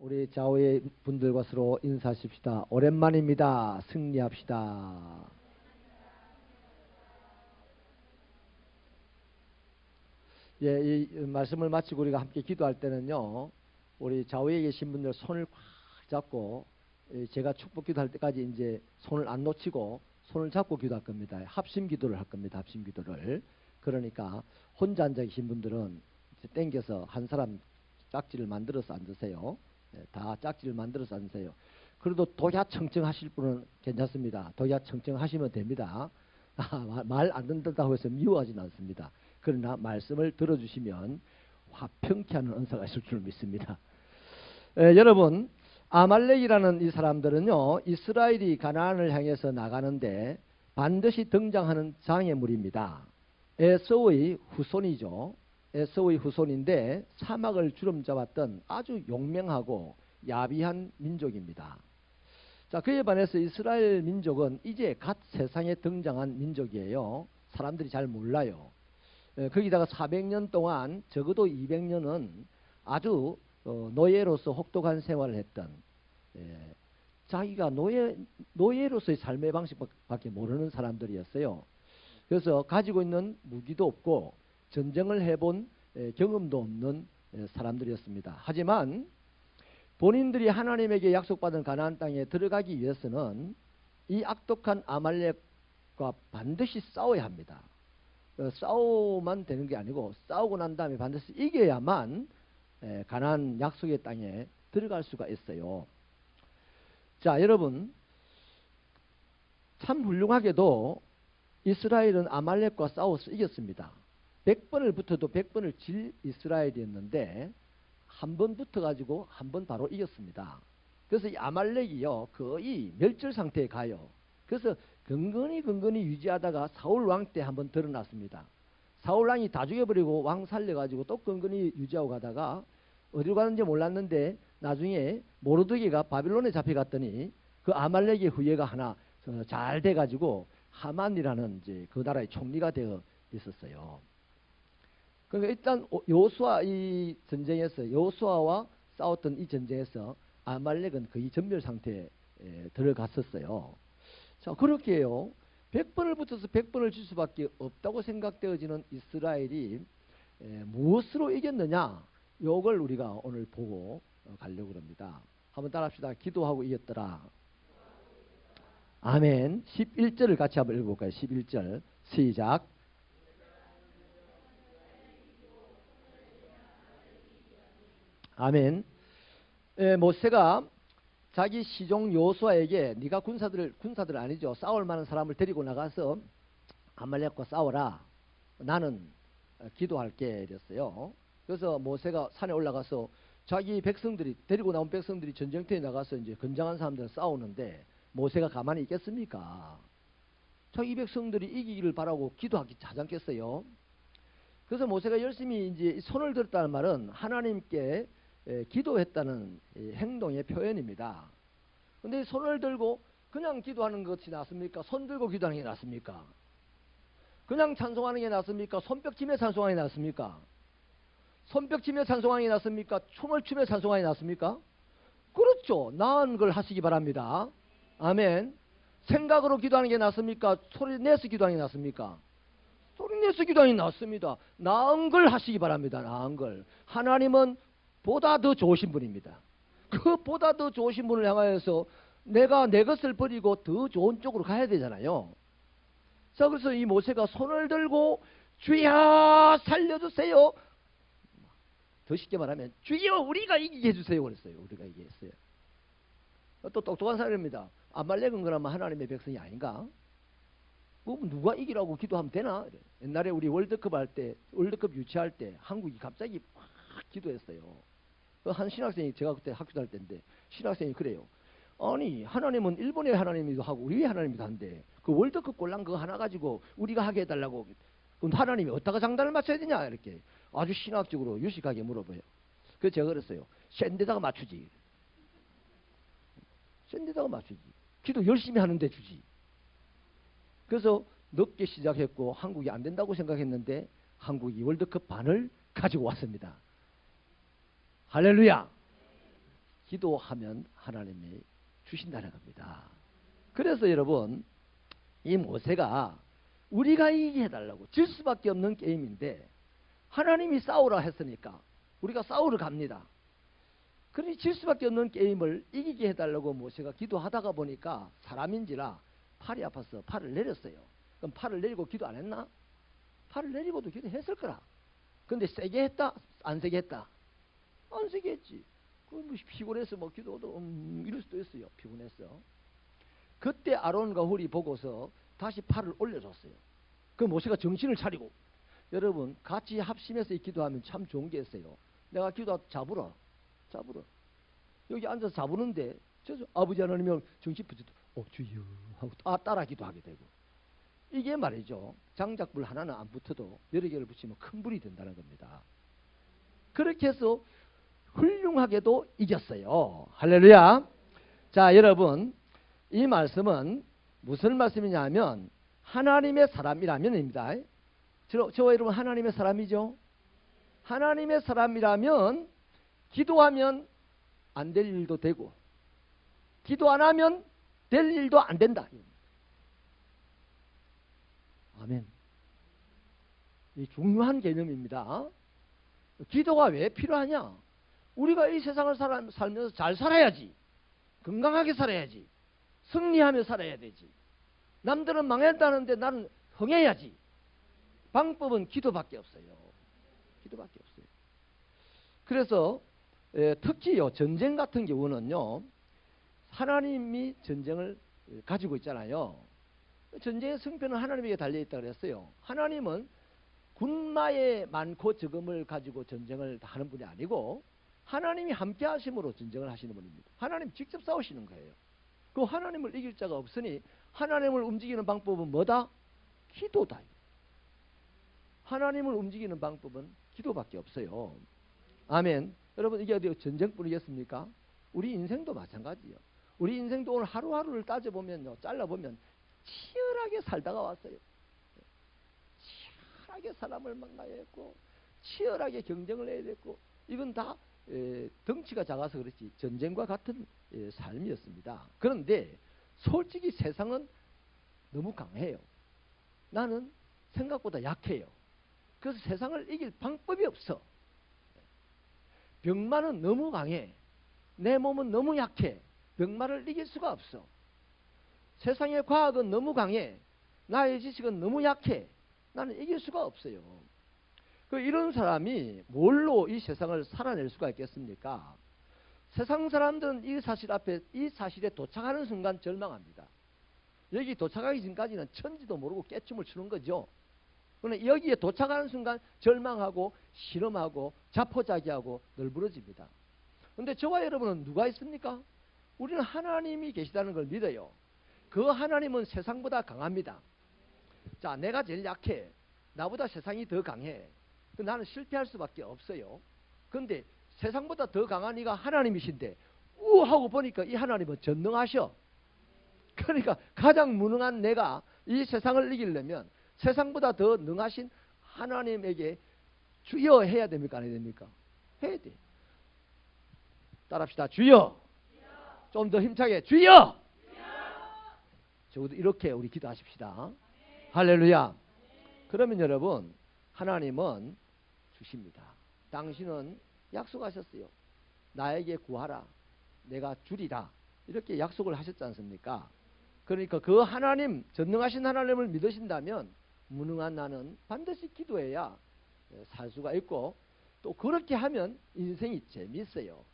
우리 좌우의 분들과 서로 인사하십시다. 오랜만입니다. 승리합시다. 예, 이 말씀을 마치고 우리가 함께 기도할 때는요, 우리 좌우에 계신 분들 손을 꽉 잡고, 예, 제가 축복 기도할 때까지 이제 손을 안 놓치고 손을 잡고 기도할 겁니다. 합심 기도를 할 겁니다. 합심 기도를. 그러니까 혼자 앉아 계신 분들은 땡겨서 한 사람 짝지를 만들어서 앉으세요. 예, 다 짝지를 만들어서 앉으세요. 그래도 도야 청청 하실 분은 괜찮습니다. 도야 청청 하시면 됩니다. 아, 말안 듣는다고 해서 미워하지는 않습니다. 그러나 말씀을 들어주시면 화평케 하는 은사가 있을 줄 믿습니다. 에, 여러분 아말렉이라는 이 사람들은요 이스라엘이 가나안을 향해서 나가는데 반드시 등장하는 장애물입니다. 에서의 후손이죠. 에서의 후손인데 사막을 주름 잡았던 아주 용맹하고 야비한 민족입니다. 자, 그에 반해서 이스라엘 민족은 이제 갓 세상에 등장한 민족이에요. 사람들이 잘 몰라요. 에, 거기다가 400년 동안 적어도 200년은 아주 어, 노예로서 혹독한 생활을 했던 예, 자기가 노예 노예로서의 삶의 방식밖에 모르는 사람들이었어요. 그래서 가지고 있는 무기도 없고 전쟁을 해본 에, 경험도 없는 에, 사람들이었습니다. 하지만 본인들이 하나님에게 약속받은 가나안 땅에 들어가기 위해서는 이 악독한 아말렉과 반드시 싸워야 합니다. 어, 싸우만 되는 게 아니고 싸우고 난 다음에 반드시 이겨야만 에, 가나안 약속의 땅에 들어갈 수가 있어요. 자, 여러분 참 훌륭하게도 이스라엘은 아말렉과 싸워서 이겼습니다. 100번을 붙어도 100번을 질 이스라엘이었는데 한 번 붙어가지고 한 번 바로 이겼습니다. 그래서 이 아말렉이요 거의 멸절 상태에 가요. 그래서 근근히 근근히 유지하다가 사울 왕 때 한 번 드러났습니다. 사울 왕이 다 죽여버리고 왕 살려가지고 또 근근히 유지하고 가다가 어디로 가는지 몰랐는데 나중에 모르드게가 바빌론에 잡혀갔더니 그 아말렉의 후예가 하나 어, 잘 돼가지고 하만이라는 이제 그 나라의 총리가 되어 있었어요. 그러니까 일단 오- 요수아 이 전쟁에서 요수아와 싸웠던 이 전쟁에서 아말렉은 거의 전멸 상태에 에, 들어갔었어요. 자 그렇게 해요. 100번을 붙어서 100번을 질 수밖에 없다고 생각되어지는 이스라엘이 에, 무엇으로 이겼느냐? 요걸 우리가 오늘 보고 어, 가려고 합니다. 한번 따라합시다. 기도하고 이겼더라. 아멘. 11절을 같이 한번 읽어볼까요? 11절. 시작. 아멘. 에, 모세가 자기 시종 요수아에게 네가 군사들을 군사들 아니죠. 싸울 만한 사람을 데리고 나가서 아말렉과 싸워라. 나는 어, 기도할게 이랬어요. 그래서 모세가 산에 올라가서 자기 백성들이 데리고 나온 백성들이 전쟁터에 나가서 이제 건장한 사람들 싸우는데 모세가 가만히 있겠습니까? 자기 백성들이 이기기를 바라고 기도하기 자장겠어요. 그래서 모세가 열심히 이제 손을 들었다는 말은 하나님께 에, 기도했다는 이 행동의 표현입니다. 근데 손을 들고 그냥 기도하는 것이 낫습니까? 손 들고 기도하는 게 낫습니까? 그냥 찬송하는 게 낫습니까? 손뼉 치며 찬송하는 게 낫습니까? 손뼉 치며 찬송하는 게 낫습니까? 춤을 추며 찬송하는 게 낫습니까? 그렇죠. 나은 걸 하시기 바랍니다. 아멘. 생각으로 기도하는 게 낫습니까? 소리 내서 기도하는 게 낫습니까? 소리 내서 기도하는 게 낫습니다. 나은 걸 하시기 바랍니다. 나은 걸. 하나님은 보다 더 좋으신 분입니다. 그 보다 더 좋으신 분을 향하여서 내가 내 것을 버리고 더 좋은 쪽으로 가야 되잖아요. 자, 그래서 이 모세가 손을 들고 주야 살려주세요. 더 쉽게 말하면 주여 우리가 이기게 해주세요 그랬어요. 우리가 이기게 했어요. 또 똑똑한 사람입니다. 아말렉은 그러면 하나님의 백성이 아닌가? 뭐 누가 이기라고 기도하면 되나? 옛날에 우리 월드컵 할 때, 월드컵 유치할 때 한국이 갑자기 막 기도했어요. 그한 신학생이 제가 그때 학교 다닐 때인데 신학생이 그래요. 아니 하나님은 일본의 하나님이기도 하고 우리의 하나님이기도 한데 그 월드컵 골랑 그거 하나 가지고 우리가 하게 해달라고 그럼 하나님이 어디다가 장단을 맞춰야 되냐 이렇게 아주 신학적으로 유식하게 물어봐요. 그래서 제가 그랬어요. 센 데다가 맞추지. 센 데다가 맞추지. 기도 열심히 하는데 주지. 그래서 늦게 시작했고 한국이 안 된다고 생각했는데 한국이 월드컵 반을 가지고 왔습니다. 할렐루야. 기도하면 하나님이 주신다는 겁니다. 그래서 여러분 이 모세가 우리가 이기게 해달라고 질 수밖에 없는 게임인데 하나님이 싸우라 했으니까 우리가 싸우러 갑니다. 그러니 질 수밖에 없는 게임을 이기게 해달라고 모세가 기도하다가 보니까 사람인지라 팔이 아파서 팔을 내렸어요. 그럼 팔을 내리고 기도 안 했나? 팔을 내리고도 기도했을 거라. 근데 세게 했다? 안 세게 했다? 안 했지. 그뭐 피곤해서 뭐 기도도 음, 이럴 수도 있어요. 피곤했어. 그때 아론과 훌이 보고서 다시 팔을 올려줬어요. 그 모세가 정신을 차리고 여러분 같이 합심해서 이 기도하면 참 좋은 게 있어요. 내가 기도 잡으라. 잡으라. 여기 앉아서 잡으는데 저 아버지 하나님이 정신 붙여도 어 주여 하고 아, 따라 기도하게 되고 이게 말이죠. 장작불 하나는 안 붙어도 여러 개를 붙이면 큰 불이 된다는 겁니다. 그렇게 해서 훌륭하게도 이겼어요. 할렐루야. 자, 여러분, 이 말씀은 무슨 말씀이냐면 하나님의 사람이라면입니다. 저, 저 여러분 하나님의 사람이죠. 하나님의 사람이라면 기도하면 안 될 일도 되고 기도 안 하면 될 일도 안 된다. 아멘. 이 중요한 개념입니다. 기도가 왜 필요하냐? 우리가 이 세상을 살아, 살면서 잘 살아야지. 건강하게 살아야지. 승리하며 살아야 되지. 남들은 망했다는데 나는 흥해야지. 방법은 기도밖에 없어요. 기도밖에 없어요. 그래서 에, 특히요 전쟁 같은 경우는요 하나님이 전쟁을 가지고 있잖아요. 전쟁의 승패는 하나님에게 달려 있다 그랬어요. 하나님은 군마에 많고 적음을 가지고 전쟁을 하는 분이 아니고 하나님이 함께 하심으로 전쟁을 하시는 분입니다. 하나님 직접 싸우시는 거예요. 그 하나님을 이길 자가 없으니 하나님을 움직이는 방법은 뭐다? 기도다. 하나님을 움직이는 방법은 기도밖에 없어요. 아멘. 여러분 이게 어디 전쟁뿐이겠습니까? 우리 인생도 마찬가지예요. 우리 인생도 오늘 하루하루를 따져보면요. 잘라보면 치열하게 살다가 왔어요. 치열하게 사람을 만나야 했고 치열하게 경쟁을 해야 됐고 이건 다 에, 덩치가 작아서 그렇지 전쟁과 같은 에, 삶이었습니다. 그런데 솔직히 세상은 너무 강해요. 나는 생각보다 약해요. 그래서 세상을 이길 방법이 없어. 병마는 너무 강해. 내 몸은 너무 약해. 병마를 이길 수가 없어. 세상의 과학은 너무 강해. 나의 지식은 너무 약해. 나는 이길 수가 없어요. 그 이런 사람이 뭘로 이 세상을 살아낼 수가 있겠습니까? 세상 사람들은 이 사실 앞에 이 사실에 도착하는 순간 절망합니다. 여기 도착하기 전까지는 천지도 모르고 깨춤을 추는 거죠. 그러나 여기에 도착하는 순간 절망하고 실험하고 자포자기하고 널브러집니다. 근데 저와 여러분은 누가 있습니까? 우리는 하나님이 계시다는 걸 믿어요. 그 하나님은 세상보다 강합니다. 자, 내가 제일 약해. 나보다 세상이 더 강해. 그 나는 실패할 수밖에 없어요. 근데 세상보다 더 강한 이가 하나님이신데 우 하고 보니까 이 하나님은 전능하셔. 그러니까 가장 무능한 내가 이 세상을 이기려면 세상보다 더 능하신 하나님에게 주여 해야 됩니까? 안 해야 됩니까? 해야 돼. 따라합시다. 주여. 좀더 힘차게 주여. 적어도 이렇게 우리 기도하십시다. 할렐루야. 그러면 여러분 하나님은 주십니다. 당신은 약속하셨어요. 나에게 구하라. 내가 주리라. 이렇게 약속을 하셨지 않습니까? 그러니까 그 하나님, 전능하신 하나님을 믿으신다면 무능한 나는 반드시 기도해야 살 수가 있고 또 그렇게 하면 인생이 재미있어요.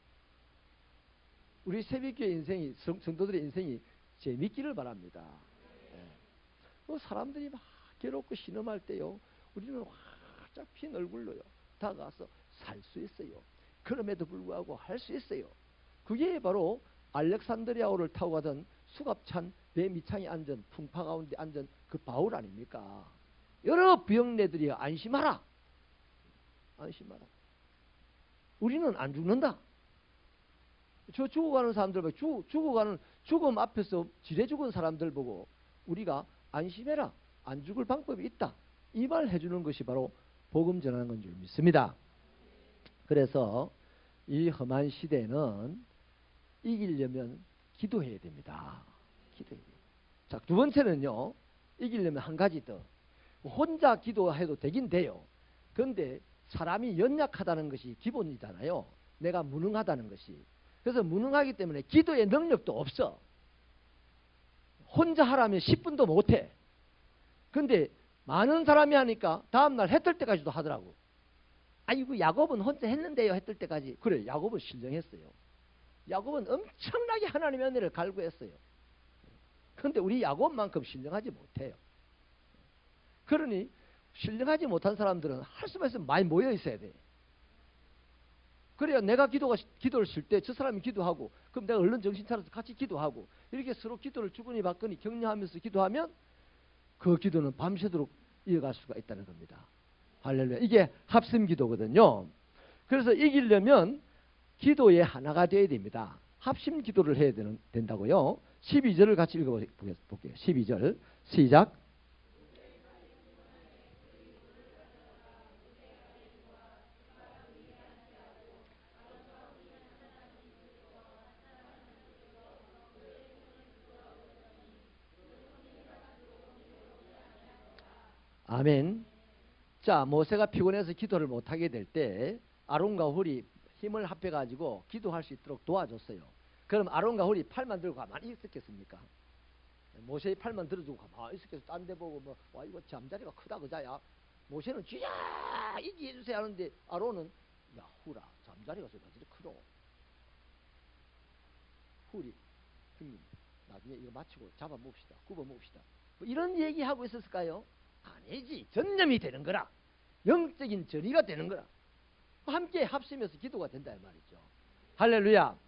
우리 새벽교회 인생이 성도들의 인생이 재밌기를 바랍니다. 예. 뭐 사람들이 막 괴롭고 신음할 때요. 우리는 활짝 핀 얼굴로요. 다가서 살 수 있어요. 그럼에도 불구하고 할 수 있어요. 그게 바로 알렉산드리아호를 타고 가던 수갑찬 배 밑창에 앉은 풍파 가운데 앉은 그 바울 아닙니까? 여러 병내들이 안심하라. 안심하라. 우리는 안 죽는다. 저 죽어가는 사람들 보고 죽, 죽어가는 죽음 앞에서 지레 죽은 사람들 보고 우리가 안심해라. 안 죽을 방법이 있다. 이 말 해주는 것이 바로 복음 전하는 건 줄 믿습니다. 그래서 이 험한 시대는 이기려면 기도해야 됩니다. 기도해야 돼요. 자, 두 번째는요. 이기려면 한 가지 더. 혼자 기도해도 되긴 돼요. 그런데 사람이 연약하다는 것이 기본이잖아요. 내가 무능하다는 것이. 그래서 무능하기 때문에 기도의 능력도 없어. 혼자 하라면 10분도 못해. 근데 많은 사람이 하니까 다음날 해 뜰 때까지도 하더라고. 아이고 야곱은 혼자 했는데요 해 뜰 때까지. 그래 야곱은 신령했어요. 야곱은 엄청나게 하나님의 은혜를 갈구했어요. 그런데 우리 야곱만큼 신령하지 못해요. 그러니 신령하지 못한 사람들은 할 수만 있으면 많이 모여 있어야 돼. 그래야 내가 기도가 기도를 쉴 때 저 사람이 기도하고 그럼 내가 얼른 정신 차려서 같이 기도하고 이렇게 서로 기도를 주거니 받거니 격려하면서 기도하면 그 기도는 밤새도록 이어갈 수가 있다는 겁니다. 할렐루야. 이게 합심 기도거든요. 그래서 이기려면 기도의 하나가 되어야 됩니다. 합심 기도를 해야 되는, 된다고요. 12절을 같이 읽어볼게요. 12절 시작. 아멘. 자, 모세가 피곤해서 기도를 못하게 될 때 아론과 훌이 힘을 합해가지고 기도할 수 있도록 도와줬어요. 그럼 아론과 훌이 팔만 들고 가만히 있었겠습니까? 모세의 팔만 들어주고 가만히 있었겠어. 딴 데 보고 뭐, 와, 이거 잠자리가 크다, 그자야. 모세는 쥐야, 이기 해주세요 하는데 아론은 야, 후라, 잠자리가 저리 크노. 훌이, 형님, 나중에 이거 마치고 잡아 봅시다. 굽어 봅시다. 뭐 이런 얘기하고 있었을까요? 아니지. 전념이 되는 거라. 영적인 전이가 되는 거라. 함께 합심해서 기도가 된다 이 말이죠. 할렐루야.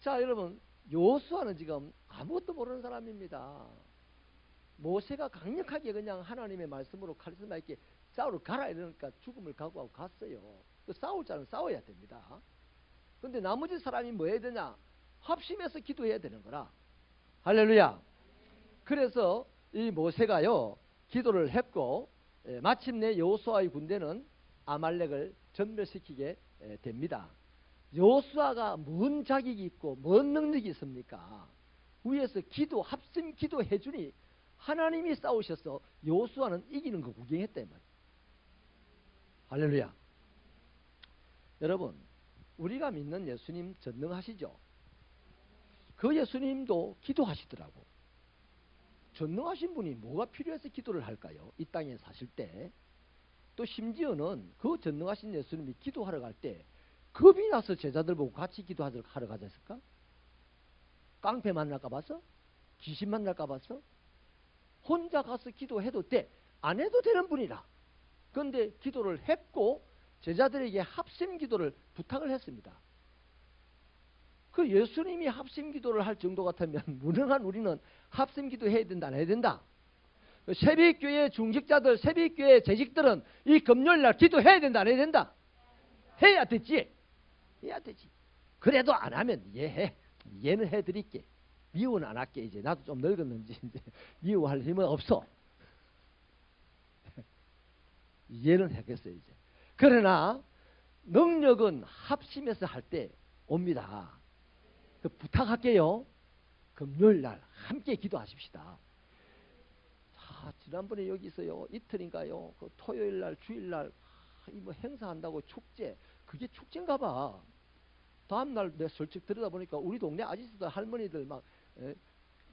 자, 여러분 요수아는 지금 아무것도 모르는 사람입니다. 모세가 강력하게 그냥 하나님의 말씀으로 카리스마 있게 싸우러 가라 이러니까 죽음을 각오하고 갔어요. 그 싸울 자는 싸워야 됩니다. 근데 나머지 사람이 뭐 해야 되냐? 합심해서 기도해야 되는 거라. 할렐루야. 그래서 이 모세가요. 기도를 했고 에, 마침내 여호수아의 군대는 아말렉을 전멸시키게 에, 됩니다. 여호수아가 뭔 자격이 있고 뭔 능력이 있습니까? 위에서 기도 합심 기도 해 주니 하나님이 싸우셔서 여호수아는 이기는 거 구경했다 이 말이에요. 할렐루야. 여러분 우리가 믿는 예수님 전능하시죠? 그 예수님도 기도하시더라고. 전능하신 분이 뭐가 필요해서 기도를 할까요? 이 땅에 사실 때. 또 심지어는 그 전능하신 예수님이 기도하러 갈 때 겁이 나서 제자들 보고 같이 기도하러 가자 했을까? 깡패 만날까 봐서? 귀신 만날까 봐서? 혼자 가서 기도해도 돼. 안 해도 되는 분이라. 그런데 기도를 했고 제자들에게 합심 기도를 부탁을 했습니다. 그 예수님이 합심 기도를 할 정도 같으면 무능한 우리는 합심 기도 해야 된다 안 해야 된다. 새벽교회 중직자들 새벽교회 재직들은 이 금요일 날 기도해야 된다 안 해야 된다. 해야 되지. 해야 되지. 그래도 안 하면 이해해. 이해는 해드릴게. 미워는 안 할게 이제 나도 좀 늙었는지 이제 미워할 힘은 없어. 이해는 하겠어요 이제. 그러나 능력은 합심해서 할 때 옵니다. 그 부탁할게요. 금요일 날 함께 기도하십시다. 자, 지난번에 여기 있어요. 이틀인가요? 그 토요일 날, 주일 날, 이뭐 행사한다고 축제. 그게 축제인가 봐. 다음날 내 솔직 들여다 보니까 우리 동네 아저씨들, 할머니들 막, 에,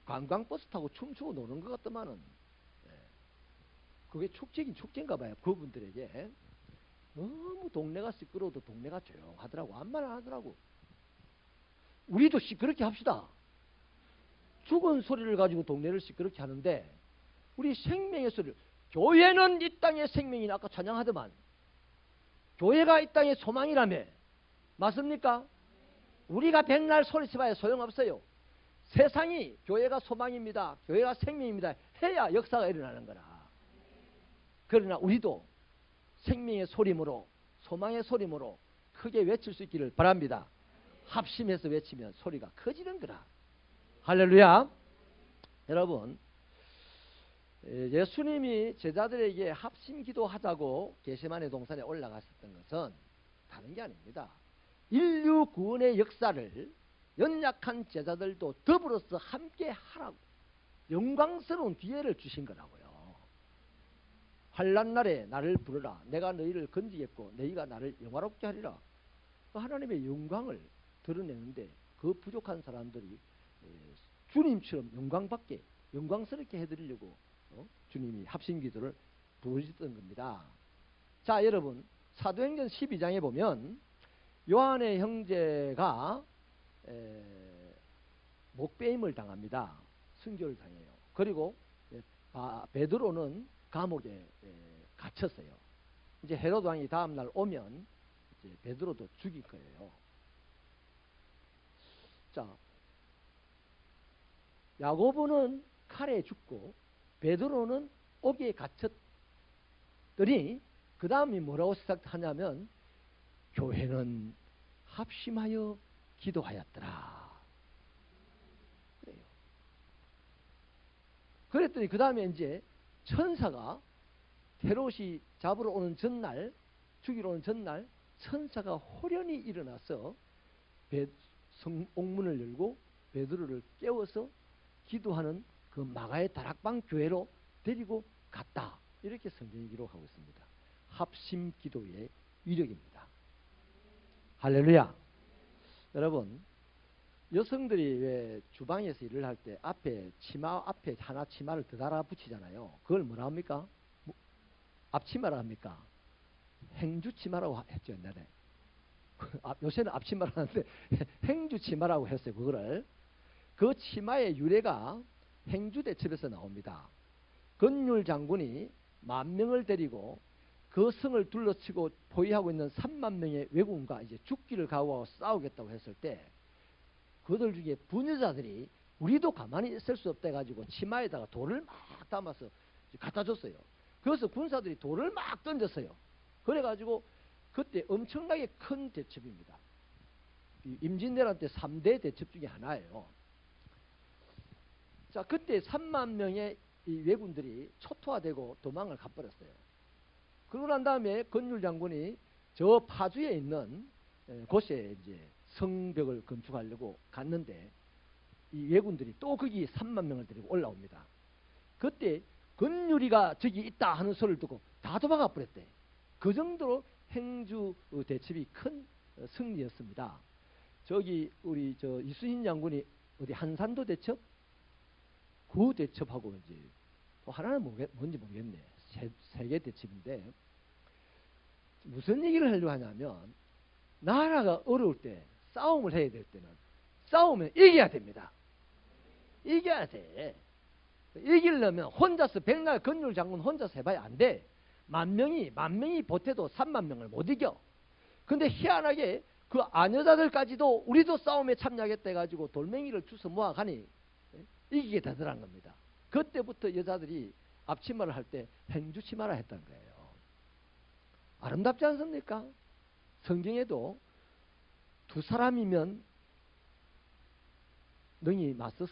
관광버스 타고 춤추고 노는 것 같더만은. 예. 그게 축제긴 축제인가 봐요. 그분들에게. 너무 동네가 시끄러워도 동네가 조용하더라고. 아무 말 안 하더라고. 우리도 시끄럽게 합시다. 죽은 소리를 가지고 동네를 시끄럽게 하는데 우리 생명의 소리를 교회는 이 땅의 생명이나 아까 찬양하더만 교회가 이 땅의 소망이라며 맞습니까? 우리가 백날 소리쳐봐야 소용없어요. 세상이 교회가 소망입니다. 교회가 생명입니다. 해야 역사가 일어나는 거라. 그러나 우리도 생명의 소림으로 소망의 소림으로 크게 외칠 수 있기를 바랍니다. 합심해서 외치면 소리가 커지는 거라. 할렐루야. 여러분, 예수님이 제자들에게 합심 기도하자고 게세만의 동산에 올라갔었던 것은 다른 게 아닙니다. 인류 구원의 역사를 연약한 제자들도 더불어서 함께 하라고 영광스러운 기회를 주신 거라고요. 환란 날에 나를 부르라. 내가 너희를 건지겠고 너희가 나를 영화롭게 하리라. 그 하나님의 영광을 드러내는데 그 부족한 사람들이 에, 주님처럼 영광받게 영광스럽게 해드리려고 어? 주님이 합심기도를 부르셨던 겁니다. 자 여러분 사도행전 12장에 보면 요한의 형제가 에, 목배임을 당합니다. 순교를 당해요. 그리고 예, 바- 베드로는 감옥에 에, 갇혔어요. 이제 헤로드 왕이 다음 날 오면 베드로도 죽일 거예요. 자, 야고보는 칼에 죽고 베드로는 옥에 갇혔더니 그 다음이 뭐라고 시작하냐면 교회는 합심하여 기도하였더라. 그랬더니 그 다음에 이제 천사가 헤롯이 잡으러 오는 전날, 죽이러 오는 전날, 천사가 호련히 일어나서 베, 성, 옥문을 열고 베드로를 깨워서 기도하는 그 마가의 다락방 교회로 데리고 갔다. 이렇게 성경이 기록하고 있습니다. 합심 기도의 위력입니다. 할렐루야. 여러분, 여성들이 왜 주방에서 일을 할 때 앞에 치마 앞에 하나 치마를 더 달아 붙이잖아요. 그걸 뭐라 합니까? 뭐, 앞치마라 합니까? 행주치마라고 했죠 옛날에. 아, 요새는 앞치마라 하는데 행주치마라고 했어요 그거를. 그 치마의 유래가 행주대첩에서 나옵니다. 건율 장군이 만 명을 데리고 그 성을 둘러치고 포위하고 있는 3만 명의 왜군과 이제 죽기를 각오하고 싸우겠다고 했을 때 그들 중에 부녀자들이 우리도 가만히 있을 수 없다 해가지고 치마에다가 돌을 막 담아서 갖다 줬어요. 그래서 군사들이 돌을 막 던졌어요. 그래가지고 그때 엄청나게 큰 대첩입니다. 이 임진왜란 때 3대 대첩 중에 하나예요. 자, 그때 3만 명의 이 왜군들이 초토화되고 도망을 가버렸어요. 그러고 난 다음에 건율 장군이 저 파주에 있는 에, 곳에 이제 성벽을 건축하려고 갔는데 이 왜군들이 또 거기 3만 명을 데리고 올라옵니다. 그때 건율이가 저기 있다 하는 소리를 듣고 다 도망가 버렸대. 그 정도로 행주 어, 대첩이 큰 어, 승리였습니다. 저기 우리 저 이순신 장군이 어디 한산도 대첩, 구 대첩하고 이제 또 하나는 뭔지 모르겠네. 세, 세계 대첩인데 무슨 얘기를 하려고 하냐면 나라가 어려울 때 싸움을 해야 될 때는 싸우면 이겨야 됩니다. 이겨야 돼. 이기려면 혼자서 백날 건율 장군 혼자서 해봐야 안 돼. 만 명이 만 명이 보태도 3만 명을 못 이겨. 근데 희한하게 그 아녀자들까지도 우리도 싸움에 참여하겠다 해가지고 돌멩이를 주워 모아가니 예? 이기게 되더란 겁니다. 그때부터 여자들이 앞치마를 할 때 행주치마라 했던 거예요. 아름답지 않습니까? 성경에도 두 사람이면 능히 맞서.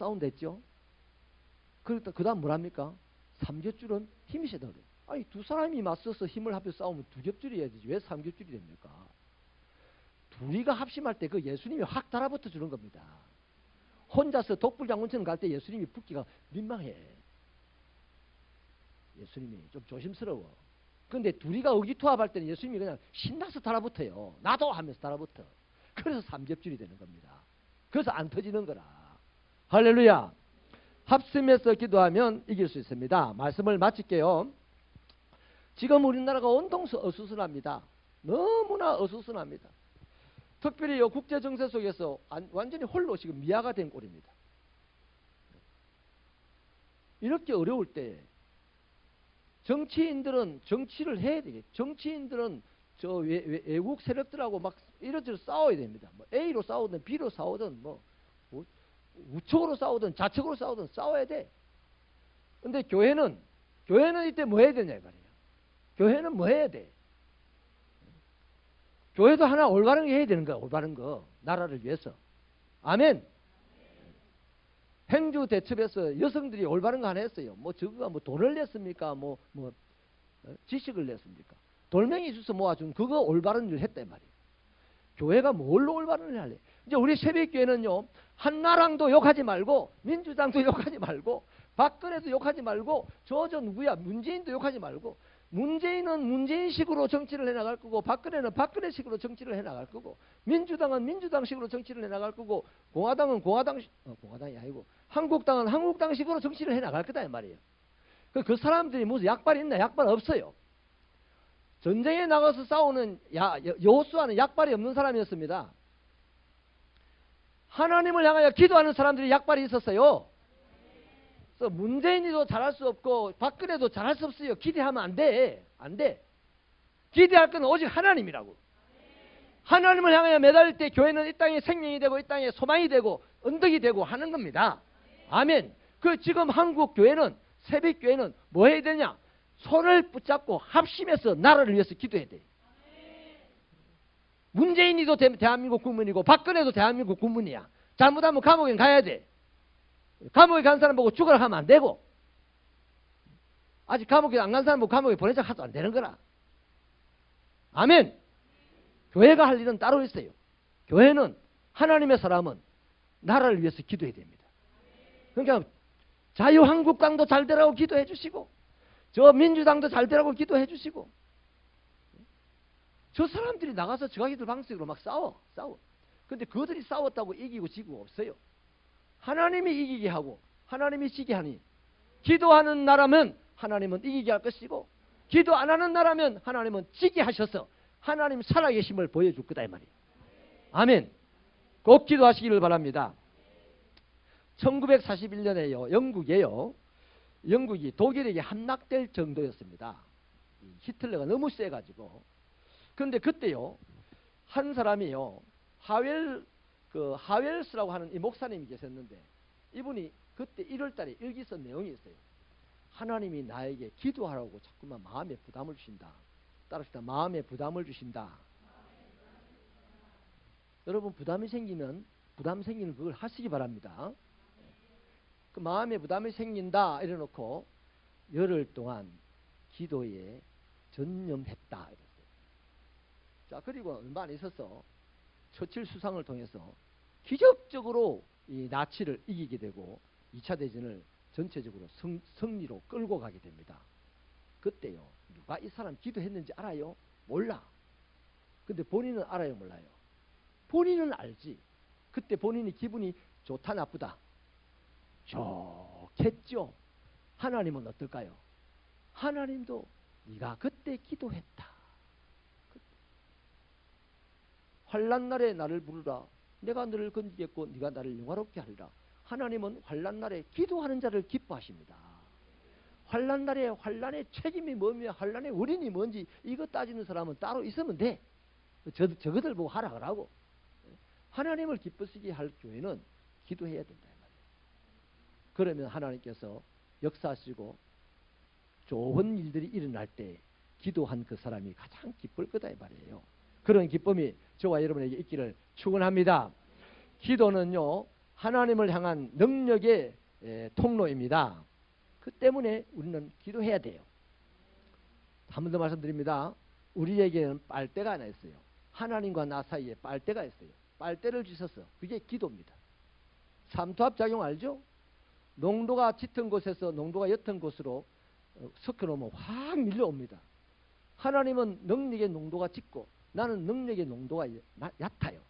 그러다 그 다음 뭐랍니까? 삼겹줄은 힘이 세다 그래요. 아니 두 사람이 맞서서 힘을 합해 싸우면 두 겹줄이 해야 되지 왜 삼겹줄이 됩니까? 둘이가 합심할 때 그 예수님이 확 달아붙어 주는 겁니다. 혼자서 독불장군처럼 갈 때 예수님이 붙기가 민망해. 예수님이 좀 조심스러워. 근데 둘이가 의기투합할 때는 예수님이 그냥 신나서 달아붙어요. 나도 하면서 달아붙어. 그래서 삼겹줄이 되는 겁니다. 그래서 안 터지는 거라. 할렐루야. 합심해서 기도하면 이길 수 있습니다. 말씀을 마칠게요. 지금 우리나라가 온통 어수선합니다. 너무나 어수선합니다. 특별히 이 국제 정세 속에서 안- 완전히 홀로 지금 미아가 된 꼴입니다. 이렇게 어려울 때 정치인들은 정치를 해야 되겠죠. 정치인들은 저 외, 외, 국 세력들하고 막 이런저런 싸워야 됩니다. 뭐 A로 싸우든 B로 싸우든 뭐, 뭐 우측으로 싸우든 좌측으로 싸우든 싸워야 돼. 근데 교회는 교회는 이때 뭐 해야 되냐 이 말이에요. 교회는 뭐 해야 돼? 교회도 하나 올바른 게 해야 되는 거야. 올바른 거. 나라를 위해서. 아멘. 행주 대첩에서 여성들이 올바른 거 하나 했어요. 뭐 저거가 뭐 돈을 냈습니까? 뭐, 뭐, 어? 지식을 냈습니까? 돌멩이 주서 모아준 그거 올바른 일을 했단 말이에요. 교회가 뭘로 올바른 일을 할래? 이제 우리 새벽교회는요, 한나랑도 욕하지 말고, 민주당도 욕하지 말고, 박근혜도 욕하지 말고, 저 저 누구야, 문재인도 욕하지 말고, 문재인은 문재인식으로 정치를 해나갈 거고, 박근혜는 박근혜식으로 정치를 해나갈 거고, 민주당은 민주당식으로 정치를 해나갈 거고, 공화당은 공화당, 어, 공화당이 아니고, 한국당은 한국당식으로 정치를 해나갈 거다, 이 말이에요. 그, 그 사람들이 무슨 약발이 있나? 약발 없어요. 전쟁에 나가서 싸우는 야, 여호수아는 약발이 없는 사람이었습니다. 하나님을 향하여 기도하는 사람들이 약발이 있었어요. 그래서 문재인이도 잘할 수 없고 박근혜도 잘할 수 없어요. 기대하면 안 돼. 안 돼. 기대할 건 오직 하나님이라고. 하나님을 향하여 매달릴 때 교회는 이 땅에 생명이 되고 이 땅에 소망이 되고 언덕이 되고 하는 겁니다. 아멘. 그 지금 한국 교회는 새벽 교회는 뭐 해야 되냐? 손을 붙잡고 합심해서 나라를 위해서 기도해야 돼. 문재인이도 대, 대한민국 국민이고 박근혜도 대한민국 국민이야. 잘못하면 감옥에 가야 돼. 감옥에 간 사람 보고 죽으라 하면 안 되고 아직 감옥에 안 간 사람 보고 감옥에 보내자 하도 안 되는 거라. 아멘. 교회가 할 일은 따로 있어요. 교회는 하나님의 사람은 나라를 위해서 기도해야 됩니다. 그러니까 자유한국당도 잘 되라고 기도해 주시고 저 민주당도 잘 되라고 기도해 주시고 저 사람들이 나가서 저가기들 방식으로 막 싸워 싸워 근데 그들이 싸웠다고 이기고 지고 없어요 하나님이 이기게 하고 하나님이 지게 하니 기도하는 나라면 하나님은 이기게 할 것이고 기도 안 하는 나라면 하나님은 지게 하셔서 하나님 살아계심을 보여줄 거다 이 말이에요. 아멘. 꼭 기도하시기를 바랍니다. 1941년에요. 영국에요. 영국이 독일에게 함락될 정도였습니다. 히틀러가 너무 세가지고. 그런데 그때요, 한 사람이요, 하웰, 그, 하웰스라고 하는 이 목사님이 계셨는데, 이분이 그때 1월 달에 일기 쓴 내용이 있어요. 하나님이 나에게 기도하라고 자꾸만 마음에 부담을 주신다. 따라합시다. 마음에 부담을 주신다. 여러분, 부담이 생기면, 부담 생기는 그걸 하시기 바랍니다. 그 마음에 부담이 생긴다 이래놓고 열흘 동안 기도에 전념했다 이랬어요. 자 그리고 얼마 안 있어서 처칠 수상을 통해서 기적적으로 이 나치를 이기게 되고 2차 대전을 전체적으로 성, 승리로 끌고 가게 됩니다. 그때요 누가 이 사람 기도했는지 알아요? 몰라. 근데 본인은 알아요 몰라요? 본인은 알지. 그때 본인이 기분이 좋다 나쁘다 좋겠죠. 하나님은 어떨까요? 하나님도 네가 그때 기도했다. 환란 날에 나를 부르라. 내가 너를 건지겠고 네가 나를 영화롭게 하리라. 하나님은 환란 날에 기도하는 자를 기뻐하십니다. 환란 날에 환란의 책임이 뭐며 환란의 원인이 뭔지 이거 따지는 사람은 따로 있으면 돼. 저, 저것들 보고 하라 그러고. 하나님을 기쁘시게 할 교회는 기도해야 된다. 그러면 하나님께서 역사하시고 좋은 일들이 일어날 때 기도한 그 사람이 가장 기쁠 거다 이 말이에요. 그런 기쁨이 저와 여러분에게 있기를 축원합니다. 기도는요 하나님을 향한 능력의 에, 통로입니다. 그 때문에 우리는 기도해야 돼요. 한 번 더 말씀드립니다. 우리에게는 빨대가 하나 있어요. 하나님과 나 사이에 빨대가 있어요. 빨대를 주셔서 그게 기도입니다. 삼투압 작용 알죠? 농도가 짙은 곳에서 농도가 옅은 곳으로 어, 섞어놓으면 확 밀려옵니다. 하나님은 능력의 농도가 짙고 나는 능력의 농도가 얕아요.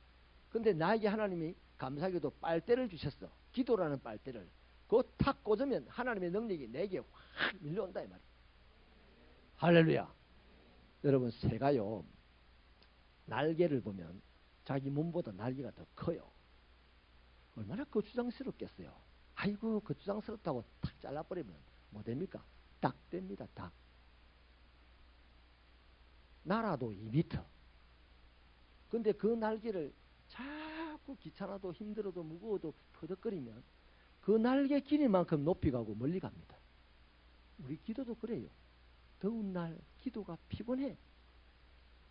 근데 나에게 하나님이 감사하게도 빨대를 주셨어. 기도라는 빨대를. 그거 탁 꽂으면 하나님의 능력이 내게 확 밀려온다 이 말이에요. 할렐루야. 여러분 새가요. 날개를 보면 자기 몸보다 날개가 더 커요. 얼마나 거추장스럽겠어요. 아이고 그 주장스럽다고 탁 잘라버리면 뭐 됩니까? 딱 됩니다. 딱. 나라도 2미터. 근데 그 날개를 자꾸 귀찮아도 힘들어도 무거워도 퍼덕거리면 그 날개 길이만큼 높이 가고 멀리 갑니다. 우리 기도도 그래요. 더운 날 기도가 피곤해.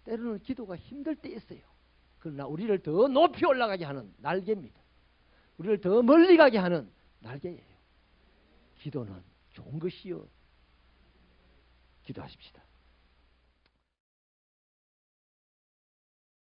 때로는 기도가 힘들 때 있어요. 그러나 우리를 더 높이 올라가게 하는 날개입니다. 우리를 더 멀리 가게 하는 날개예요. 기도는 좋은 것이요. 기도하십시다.